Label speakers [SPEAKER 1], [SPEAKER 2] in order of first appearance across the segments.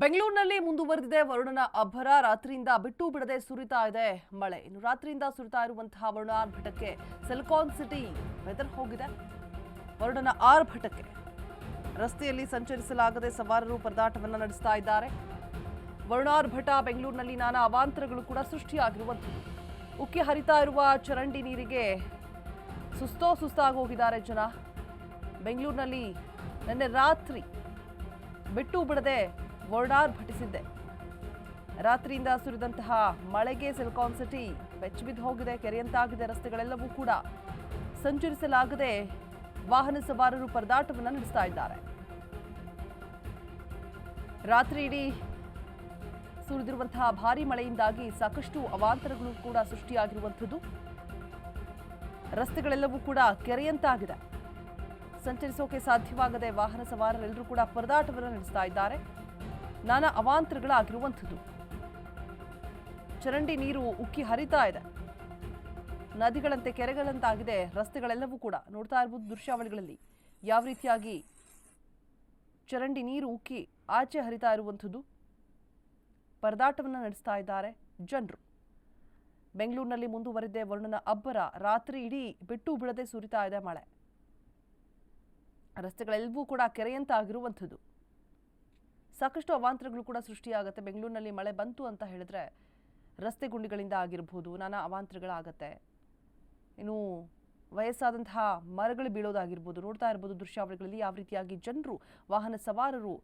[SPEAKER 1] ಬೆಂಗಳೂರಿನಲ್ಲಿ ಮುಂದುವರೆದಿದೆ ವರುಣನ ಅಬ್ಬರ. ರಾತ್ರಿಯಿಂದ ಬಿಟ್ಟು ಬಿಡದೆ ಸುರಿತಾ ಇದೆ ಮಳೆ. ಇನ್ನು ರಾತ್ರಿಯಿಂದ ಸುರಿತಾ ಇರುವಂತಹ ವರುಣಾರ್ಭಟಕ್ಕೆ ಸಿಲಿಕಾನ್ ಸಿಟಿ ಬೆದರ್ ಹೋಗಿದೆ. ವರುಣನ ಆರ್ಭಟಕ್ಕೆ ರಸ್ತೆಯಲ್ಲಿ ಸಂಚರಿಸಲಾಗದೆ ಸವಾರರು ಪರದಾಟವನ್ನು ನಡೆಸ್ತಾ ಇದ್ದಾರೆ. ವರುಣಾರ್ಭಟ ಬೆಂಗಳೂರಿನಲ್ಲಿ ನಾನಾ ಅವಾಂತರಗಳು ಕೂಡ ಸೃಷ್ಟಿಯಾಗಿರುವಂಥದ್ದು. ಉಕ್ಕಿ ಹರಿತಾ ಇರುವ ಚರಂಡಿ ನೀರಿಗೆ ಸುಸ್ತೋ ಸುಸ್ತಾಗಿ ಹೋಗಿದ್ದಾರೆ ಜನ. ಬೆಂಗಳೂರಿನಲ್ಲಿ ನಿನ್ನೆ ರಾತ್ರಿ ಬಿಟ್ಟು ಬಿಡದೆ ವರ್ಣಾರ್ಭಟಿಸಿದ್ದೆ ರಾತ್ರಿಯಿಂದ ಸುರಿದಂತಹ ಮಳೆಗೆ ಸಿಲಿಕಾನ್ ಸಿಟಿ ಬೆಚ್ಚಬಿದ್ದು ಹೋಗಿದೆ, ಕೆರೆಯಂತಾಗಿದೆ ರಸ್ತೆಗಳೆಲ್ಲವೂ ಕೂಡ. ಸಂಚರಿಸಲಾಗದೆ ವಾಹನ ಸವಾರರು ಪರದಾಟವನ್ನು ನಡೆಸ್ತಾ ಇದ್ದಾರೆ. ರಾತ್ರಿ ಇಡೀ ಸುರಿದಿರುವಂತಹ ಭಾರಿ ಮಳೆಯಿಂದಾಗಿ ಸಾಕಷ್ಟು ಅವಾಂತರಗಳು ಕೂಡ ಸೃಷ್ಟಿಯಾಗಿರುವಂಥದ್ದು. ರಸ್ತೆಗಳೆಲ್ಲವೂ ಕೂಡ ಕೆರೆಯಂತಾಗಿದೆ. ಸಂಚರಿಸೋಕೆ ಸಾಧ್ಯವಾಗದೆ ವಾಹನ ಸವಾರರೆಲ್ಲರೂ ಕೂಡ ಪರದಾಟವನ್ನು ನಡೆಸ್ತಾ ಇದ್ದಾರೆ. ನಾನಾ ಅವಾಂತರಗಳಾಗಿರುವಂಥದ್ದು. ಚರಂಡಿ ನೀರು ಉಕ್ಕಿ ಹರಿತಾ ಇದೆ. ನದಿಗಳಂತೆ ಕೆರೆಗಳಂತಾಗಿದೆ, ರಸ್ತೆಗಳೆಲ್ಲವೂ ಕೂಡ. ನೋಡ್ತಾ ಇರ್ಬೋದು ದೃಶ್ಯಾವಳಿಗಳಲ್ಲಿ. ಯಾವ ರೀತಿಯಾಗಿ ಚರಂಡಿ ನೀರು ಉಕ್ಕಿ ಆಚೆ ಹರಿತಾ ಇರುವಂಥದ್ದು. ಪರದಾಟವನ್ನು ನಡೆಸ್ತಾ ಇದ್ದಾರೆ ಜನರು. ಬೆಂಗಳೂರಿನಲ್ಲಿ ಮುಂದುವರಿದೆ ವರುಣನ ಅಬ್ಬರ. ರಾತ್ರಿ ಇಡೀ ಬಿಟ್ಟು ಬಿಡದೆ ಸುರಿತಾ ಇದೆ ಮಳೆ. ರಸ್ತೆಗಳೆಲ್ಲವೂ ಕೂಡ ಕೆರೆಯಂತ ಆಗಿರುವಂಥದ್ದು ಸಾಕಷ್ಟು ಅವಾಂತರಗಳು ಕೂಡ ಸೃಷ್ಟಿಯಾಗುತ್ತೆ. ಬೆಂಗಳೂರಿನಲ್ಲಿ ಮಳೆ ಬಂತು ಅಂತ ಹೇಳಿದ್ರೆ ರಸ್ತೆ ಗುಂಡಿಗಳಿಂದ ಆಗಿರ್ಬೋದು, ನಾನಾ ಅವಾಂತರಗಳಾಗತ್ತೆ. ಇನ್ನು ವಯಸ್ಸಾದಂತಹ ಮರಗಳು ಬೀಳೋದಾಗಿರ್ಬೋದು, ನೋಡ್ತಾ ಇರ್ಬೋದು ದೃಶ್ಯಾವಳಿಗಳಲ್ಲಿ ಯಾವ ರೀತಿಯಾಗಿ ಜನರು, ವಾಹನ ಸವಾರರು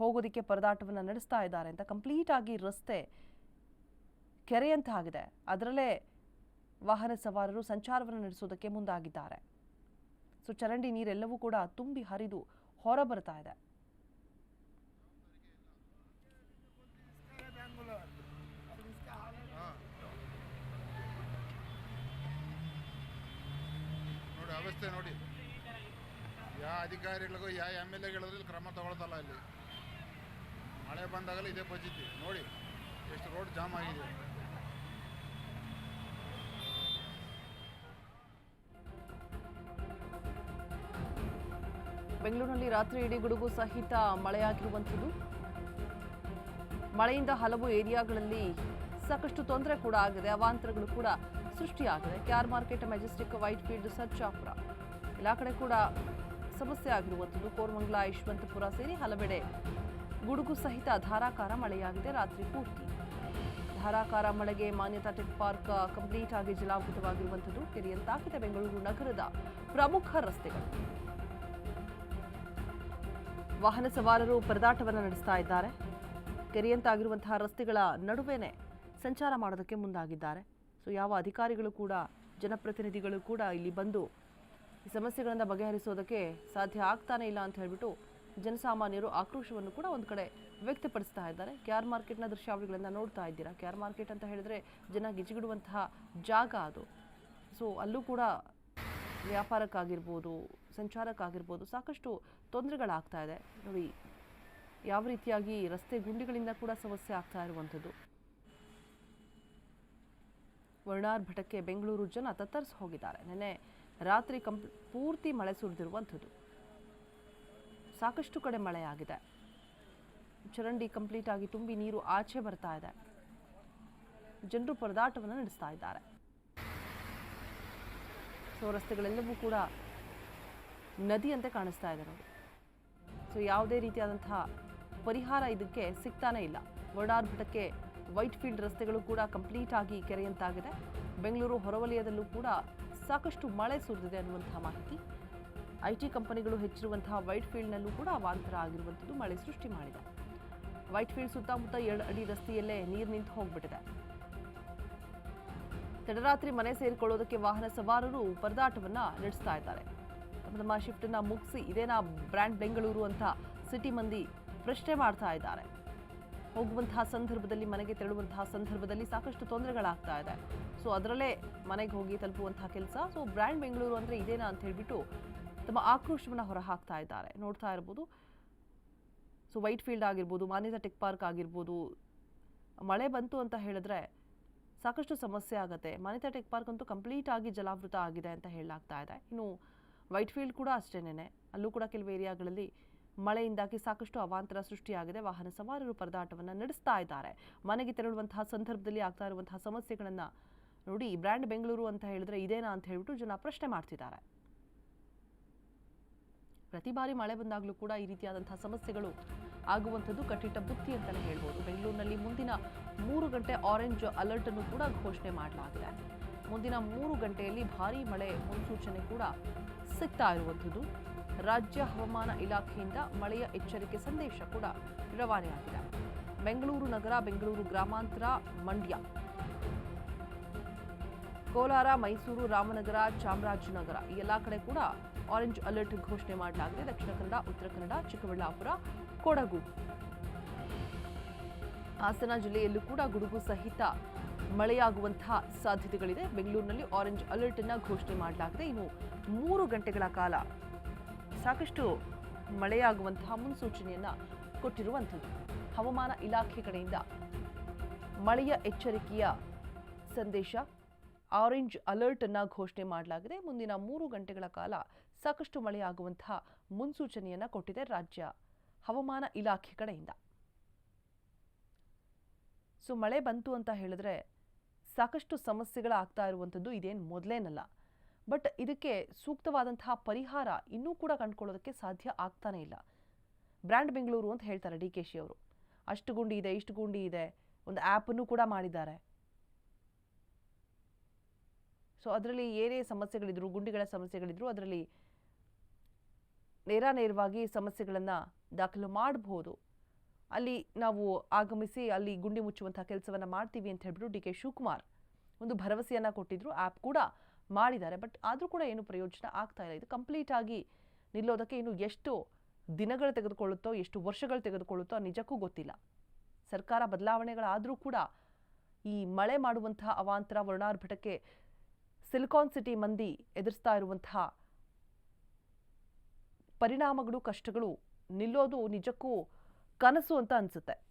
[SPEAKER 1] ಹೋಗೋದಕ್ಕೆ ಪರದಾಟವನ್ನು ನಡೆಸ್ತಾ ಇದ್ದಾರೆ ಅಂತ. ಕಂಪ್ಲೀಟ್ ಆಗಿ ರಸ್ತೆ ಕೆರೆಯಂತ ಆಗಿದೆ. ಅದರಲ್ಲೇ ವಾಹನ ಸವಾರರು ಸಂಚಾರವನ್ನು ನಡೆಸೋದಕ್ಕೆ ಮುಂದಾಗಿದ್ದಾರೆ. ಸೊ ಚರಂಡಿ ನೀರೆಲ್ಲವೂ ಕೂಡ ತುಂಬಿ ಹರಿದು ಹೊರ ಬರ್ತಾ ಇದೆ.
[SPEAKER 2] ಅವಸ್ಥೆ ನೋಡಿ. ಯಾವ ಅಧಿಕಾರಿಗಳಿಗೂ ಯಾವ ಎಂ ಎಲ್ ಎಗಳಿದ್ರು ಕ್ರಮ ತಗೊಳ್ತಲ್ಲ ಇಲ್ಲಿ ಮಳೆ ಬಂದಾಗಲೇ ಇದೇ ಪರಿಸ್ಥಿತಿ. ನೋಡಿ, ಎಷ್ಟು ರೋಡ್ ಜಾಮ್ ಆಗಿದೆ.
[SPEAKER 1] ಬೆಂಗಳೂರಿನಲ್ಲಿ ರಾತ್ರಿ ಇಡೀ ಗುಡುಗು ಸಹಿತ ಮಳೆಯಾಗಿರುವಂಥದ್ದು. ಮಳೆಯಿಂದ ಹಲವು ಏರಿಯಾಗಳಲ್ಲಿ ಸಾಕಷ್ಟು ತೊಂದರೆ ಕೂಡ ಆಗಿದೆ, ಅವಾಂತರಗಳು ಕೂಡ ಸೃಷ್ಟಿಯಾಗಿದೆ. Char market Majestic white field Sarjapura ಎಲ್ಲ ಕಡೆ ಕೂಡ ಸಮಸ್ಯೆ ಆಗಿರುವಂಥದ್ದು. ಕೋರಮಂಗಲ, ಯಶವಂತಪುರ ಸೇರಿ ಹಲವೆಡೆ ಗುಡುಗು ಸಹಿತ ಧಾರಾಕಾರ ಮಳೆಯಾಗಿದೆ ರಾತ್ರಿ ಪೂರ್ತಿ. ಧಾರಾಕಾರ ಮಳೆಗೆ ಮಾನ್ಯತಾ ಟೆಕ್ ಪಾರ್ಕ್ ಕಂಪ್ಲೀಟ್ ಆಗಿ ಜಲಾವೃತವಾಗಿರುವಂಥದ್ದು. ಕೆರೆಯಂತಾಗಿದೆ ಬೆಂಗಳೂರು ನಗರದ ಪ್ರಮುಖ ರಸ್ತೆಗಳು. ವಾಹನ ಸವಾರರು ಪರದಾಟವನ್ನು ನಡೆಸ್ತಾ ಇದ್ದಾರೆ. ಕೆರೆಯಂತಾಗಿರುವಂತಹ ರಸ್ತೆಗಳ ನಡುವೆನೆ ಸಂಚಾರ ಮಾಡೋದಕ್ಕೆ ಮುಂದಾಗಿದ್ದಾರೆ. ಸೊ ಯಾವ ಅಧಿಕಾರಿಗಳು ಕೂಡ, ಜನಪ್ರತಿನಿಧಿಗಳು ಕೂಡ ಇಲ್ಲಿ ಬಂದು ಈ ಸಮಸ್ಯೆಗಳನ್ನು ಬಗೆಹರಿಸೋದಕ್ಕೆ ಸಾಧ್ಯ ಆಗ್ತಾನೆ ಇಲ್ಲ ಅಂತ ಹೇಳಿಬಿಟ್ಟು ಜನಸಾಮಾನ್ಯರು ಆಕ್ರೋಶವನ್ನು ಕೂಡ ಒಂದು ಕಡೆ ವ್ಯಕ್ತಪಡಿಸ್ತಾ ಇದ್ದಾರೆ. ಕೆ ಆರ್ ಮಾರ್ಕೆಟ್ನ ದೃಶ್ಯಾವಳಿಗಳನ್ನು ನೋಡ್ತಾ ಇದ್ದೀರಾ? ಕೆ ಮಾರ್ಕೆಟ್ ಅಂತ ಹೇಳಿದ್ರೆ ಜನ ಗಿಜಿಗಿಡುವಂತಹ ಜಾಗ ಅದು. ಸೊ ಅಲ್ಲೂ ಕೂಡ ವ್ಯಾಪಾರಕ್ಕಾಗಿರ್ಬೋದು, ಸಂಚಾರಕ್ಕಾಗಿರ್ಬೋದು ಸಾಕಷ್ಟು ತೊಂದರೆಗಳಾಗ್ತಾ ಇದೆ. ನೋಡಿ, ಯಾವ ರೀತಿಯಾಗಿ ರಸ್ತೆ ಗುಂಡಿಗಳಿಂದ ಕೂಡ ಸಮಸ್ಯೆ ಆಗ್ತಾ ಇರುವಂಥದ್ದು. ವರ್ಣಾರ್ಭಟಕ್ಕೆ ಬೆಂಗಳೂರು ಜನ ತತ್ತರಿಸಿ ಹೋಗಿದ್ದಾರೆ. ನಿನ್ನೆ ರಾತ್ರಿ ಕಂಪ್, ಪೂರ್ತಿ ಮಳೆ ಸುರಿದಿರುವಂಥದ್ದು. ಸಾಕಷ್ಟು ಕಡೆ ಮಳೆಯಾಗಿದೆ. ಚರಂಡಿ ಕಂಪ್ಲೀಟ್ ಆಗಿ ತುಂಬಿ ನೀರು ಆಚೆ ಬರ್ತಾ ಇದೆ. ಜನರು ಪರದಾಟವನ್ನು ನಡೆಸ್ತಾ ಇದ್ದಾರೆ. ಸೊ ರಸ್ತೆಗಳೆಲ್ಲವೂ ಕೂಡ ನದಿಯಂತೆ ಕಾಣಿಸ್ತಾ ಇದೆ ನೋಡಿ. ಸೊ ಯಾವುದೇ ರೀತಿಯಾದಂತಹ ಪರಿಹಾರ ಇದಕ್ಕೆ ಸಿಗ್ತಾನೇ ಇಲ್ಲ. ವರ್ಣಾರ್ಭಟಕ್ಕೆ ವೈಟ್ ಫೀಲ್ಡ್ ರಸ್ತೆಗಳು ಕೂಡ ಕಂಪ್ಲೀಟ್ ಆಗಿ ಕೆರೆಯಂತಾಗಿದೆ. ಬೆಂಗಳೂರು ಹೊರವಲಯದಲ್ಲೂ ಕೂಡ ಸಾಕಷ್ಟು ಮಳೆ ಸುರಿದಿದೆ ಅನ್ನುವಂತಹ ಮಾಹಿತಿ. ಐ ಟಿ ಕಂಪನಿಗಳು ಹೆಚ್ಚಿರುವಂತಹ ವೈಟ್ ಫೀಲ್ಡ್ನಲ್ಲೂ ಕೂಡ ಅವಾಂತರ ಆಗಿರುವಂಥದ್ದು ಮಳೆ ಸೃಷ್ಟಿ ಮಾಡಿದೆ. ವೈಟ್ ಫೀಲ್ಡ್ ಸುತ್ತಮುತ್ತ ಎರಡು ಅಡಿ ರಸ್ತೆಯಲ್ಲೇ ನೀರು ನಿಂತು ಹೋಗ್ಬಿಟ್ಟಿದೆ. ತಡರಾತ್ರಿ ಮನೆ ಸೇರಿಕೊಳ್ಳೋದಕ್ಕೆ ವಾಹನ ಸವಾರರು ಪರದಾಟವನ್ನು ನಡೆಸ್ತಾ ಇದ್ದಾರೆ. ತಮ್ಮ ತಮ್ಮ ಶಿಫ್ಟನ್ನ ಮುಗಿಸಿ ಇದೇನಾ ಬ್ರ್ಯಾಂಡ್ ಬೆಂಗಳೂರು ಅಂತ ಸಿಟಿ ಮಂದಿ ಪ್ರಶ್ನೆ ಮಾಡ್ತಾ ಇದ್ದಾರೆ. ಹೋಗುವಂತಹ ಸಂದರ್ಭದಲ್ಲಿ, ಮನೆಗೆ ತೆರಳುವಂತಹ ಸಂದರ್ಭದಲ್ಲಿ ಸಾಕಷ್ಟು ತೊಂದರೆಗಳಾಗ್ತಾ ಇದೆ. ಸೊ ಅದರಲ್ಲೇ ಮನೆಗೆ ಹೋಗಿ ತಲುಪುವಂತಹ ಕೆಲಸ. ಸೊ ಬ್ರ್ಯಾಂಡ್ ಬೆಂಗಳೂರು ಅಂದರೆ ಇದೇನಾ ಅಂತ ಹೇಳಿಬಿಟ್ಟು ತಮ್ಮ ಆಕ್ರೋಶವನ್ನು ಹೊರಹಾಕ್ತಾ ಇದ್ದಾರೆ. ನೋಡ್ತಾ ಇರ್ಬೋದು. ಸೊ ವೈಟ್ ಫೀಲ್ಡ್ ಆಗಿರ್ಬೋದು, ಮಾನ್ಯತಾ ಟೆಕ್ ಪಾರ್ಕ್ ಆಗಿರ್ಬೋದು. ಮಳೆ ಬಂತು ಅಂತ ಹೇಳಿದ್ರೆ ಸಾಕಷ್ಟು ಸಮಸ್ಯೆ ಆಗುತ್ತೆ. ಮಾನ್ಯತ ಟೆಕ್ ಪಾರ್ಕ್ ಅಂತೂ ಕಂಪ್ಲೀಟ್ ಆಗಿ ಜಲಾವೃತ ಆಗಿದೆ ಅಂತ ಹೇಳಲಾಗ್ತಾ ಇದೆ. ಇನ್ನು ವೈಟ್ ಫೀಲ್ಡ್ ಕೂಡ ಅಷ್ಟೇನೆ ಅಲ್ಲೂ ಕೂಡ ಕೆಲವು ಏರಿಯಾಗಳಲ್ಲಿ ಮಳೆಯಿಂದಾಗಿ ಸಾಕಷ್ಟು ಅವಾಂತರ ಸೃಷ್ಟಿಯಾಗಿದೆ. ವಾಹನ ಸವಾರರು ಪರದಾಟವನ್ನು ನಡೆಸ್ತಾ ಇದ್ದಾರೆ. ಮನೆಗೆ ತೆರಳುವಂತಹ ಸಂದರ್ಭದಲ್ಲಿ ಆಗ್ತಾ ಇರುವಂತಹ ಸಮಸ್ಯೆಗಳನ್ನು ನೋಡಿ ಬ್ರ್ಯಾಂಡ್ ಬೆಂಗಳೂರು ಅಂತ ಹೇಳಿದ್ರೆ ಇದೇನಾ ಅಂತ ಹೇಳ್ಬಿಟ್ಟು ಜನ ಪ್ರಶ್ನೆ ಮಾಡ್ತಿದ್ದಾರೆ. ಪ್ರತಿ ಬಾರಿ ಮಳೆ ಬಂದಾಗಲೂ ಕೂಡ ಈ ರೀತಿಯಾದಂತಹ ಸಮಸ್ಯೆಗಳು ಆಗುವಂಥದ್ದು ಕಟ್ಟಿಟ್ಟ ಬುತ್ತಿ ಅಂತಲೇ ಹೇಳ್ಬೋದು. ಬೆಂಗಳೂರಿನಲ್ಲಿ ಮುಂದಿನ ಮೂರು ಗಂಟೆ ಆರೆಂಜ್ ಅಲರ್ಟ್ ಅನ್ನು ಕೂಡ ಘೋಷಣೆ ಮಾಡಲಾಗಿದೆ. ಮುಂದಿನ ಮೂರು ಗಂಟೆಯಲ್ಲಿ ಭಾರೀ ಮಳೆ ಮುನ್ಸೂಚನೆ ಕೂಡ ಸಿಗ್ತಾ ಇರುವಂಥದ್ದು. ರಾಜ್ಯ ಹವಾಮಾನ ಇಲಾಖೆಯಿಂದ ಮಳೆಯ ಎಚ್ಚರಿಕೆ ಸಂದೇಶ ಕೂಡ ರವಾನೆಯಾಗಿದೆ. ಬೆಂಗಳೂರು ನಗರ, ಬೆಂಗಳೂರು ಗ್ರಾಮಾಂತರ, ಮಂಡ್ಯ. ಕೋಲಾರ, ಮೈಸೂರು, ರಾಮನಗರ, ಚಾಮರಾಜನಗರ ಈ ಎಲ್ಲ ಕಡೆ ಕೂಡ ಆರೆಂಜ್ ಅಲರ್ಟ್ ಘೋಷಣೆ ಮಾಡಲಾಗಿದೆ. ದಕ್ಷಿಣ ಕನ್ನಡ, ಉತ್ತರ ಕನ್ನಡ, ಚಿಕ್ಕಬಳ್ಳಾಪುರ, ಕೊಡಗು. ಹಾಸನ ಜಿಲ್ಲೆಯಲ್ಲೂ ಕೂಡ ಗುಡುಗು ಸಹಿತ ಮಳೆಯಾಗುವಂತಹ ಸಾಧ್ಯತೆಗಳಿದೆ. ಬೆಂಗಳೂರಿನಲ್ಲಿ ಆರೆಂಜ್ ಅಲರ್ಟ್ ಅನ್ನ ಘೋಷಣೆ ಮಾಡಲಾಗಿದೆ. ಇನ್ನು ಮೂರು ಗಂಟೆಗಳ ಕಾಲ ಸಾಕಷ್ಟು ಮಳೆಯಾಗುವಂತಹ ಮುನ್ಸೂಚನೆಯನ್ನ ಕೊಟ್ಟಿರುವಂಥದ್ದು. ಹವಾಮಾನ ಇಲಾಖೆ ಕಡೆಯಿಂದ ಮಳೆಯ ಎಚ್ಚರಿಕೆಯ ಸಂದೇಶ ಆರೆಂಜ್ ಅಲರ್ಟ್ ಅನ್ನ ಘೋಷಣೆ ಮಾಡಲಾಗಿದೆ. ಮುಂದಿನ ಮೂರು ಗಂಟೆಗಳ ಕಾಲ ಸಾಕಷ್ಟು ಮಳೆಯಾಗುವಂತಹ ಮುನ್ಸೂಚನೆಯನ್ನ ಕೊಟ್ಟಿದೆ ರಾಜ್ಯ ಹವಾಮಾನ ಇಲಾಖೆ ಕಡೆಯಿಂದ. ಸೊ ಮಳೆ ಬಂತು ಅಂತ ಹೇಳಿದ್ರೆ ಸಾಕಷ್ಟು ಸಮಸ್ಯೆಗಳಾಗ್ತಾ ಇರುವಂಥದ್ದು ಇದೇನು ಮೊದಲೇನಲ್ಲ. ಬಟ್ ಇದಕ್ಕೆ ಸೂಕ್ತವಾದಂತಹ ಪರಿಹಾರ ಇನ್ನೂ ಕೂಡ ಕಂಡುಕೊಳ್ಳೋದಕ್ಕೆ ಸಾಧ್ಯ ಆಗ್ತಾನೇ ಇಲ್ಲ. ಬ್ರ್ಯಾಂಡ್ ಬೆಂಗಳೂರು ಅಂತ ಹೇಳ್ತಾರೆ ಡಿ ಕೆ ಶಿ ಅವರು. ಅಷ್ಟು ಗುಂಡಿ ಇದೆ, ಇಷ್ಟು ಗುಂಡಿ ಇದೆ, ಒಂದು ಆ್ಯಪನ್ನು ಕೂಡ ಮಾಡಿದ್ದಾರೆ. ಸೊ ಅದರಲ್ಲಿ ಏನೇ ಸಮಸ್ಯೆಗಳಿದ್ರು, ಗುಂಡಿಗಳ ಸಮಸ್ಯೆಗಳಿದ್ರು, ಅದರಲ್ಲಿ ನೇರ ನೇರವಾಗಿ ಸಮಸ್ಯೆಗಳನ್ನು ದಾಖಲು ಮಾಡಬಹುದು ಅಲ್ಲಿ ನಾವು ಆಗಮಿಸಿ ಅಲ್ಲಿ ಗುಂಡಿ ಮುಚ್ಚುವಂತಹ ಕೆಲಸವನ್ನು ಮಾಡ್ತೀವಿ ಅಂತ ಹೇಳ್ಬಿಟ್ಟು ಡಿ ಕೆ ಶಿವಕುಮಾರ್ ಒಂದು ಭರವಸೆಯನ್ನು ಕೊಟ್ಟಿದ್ರು. ಆ್ಯಪ್ ಕೂಡ ಮಾಡಿದ್ದಾರೆ. ಬಟ್ ಆದರೂ ಕೂಡ ಏನು ಪ್ರಯೋಜನ ಆಗ್ತಾ ಇಲ್ಲ. ಇದು ಕಂಪ್ಲೀಟ್ ಆಗಿ ನಿಲ್ಲೋದಕ್ಕೆ ಇನ್ನು ಎಷ್ಟು ದಿನಗಳು ತೆಗೆದುಕೊಳ್ಳುತ್ತೋ, ಎಷ್ಟು ವರ್ಷಗಳು ತೆಗೆದುಕೊಳ್ಳುತ್ತೋ ನಿಜಕ್ಕೂ ಗೊತ್ತಿಲ್ಲ. ಸರ್ಕಾರ ಬದಲಾವಣೆಗಳಾದರೂ ಕೂಡ ಈ ಮಳೆ ಮಾಡುವಂತಹ ಅವಾಂತರ ವರ್ಣಾರ್ಭಟಕ್ಕೆ ಸಿಲಿಕಾನ್ ಸಿಟಿ ಮಂದಿ ಎದುರಿಸ್ತಾ ಇರುವಂತಹ ಪರಿಣಾಮಗಳು, ಕಷ್ಟಗಳು ನಿಲ್ಲೋದು ನಿಜಕ್ಕೂ ಕನಸು ಅಂತ ಅನಿಸುತ್ತೆ.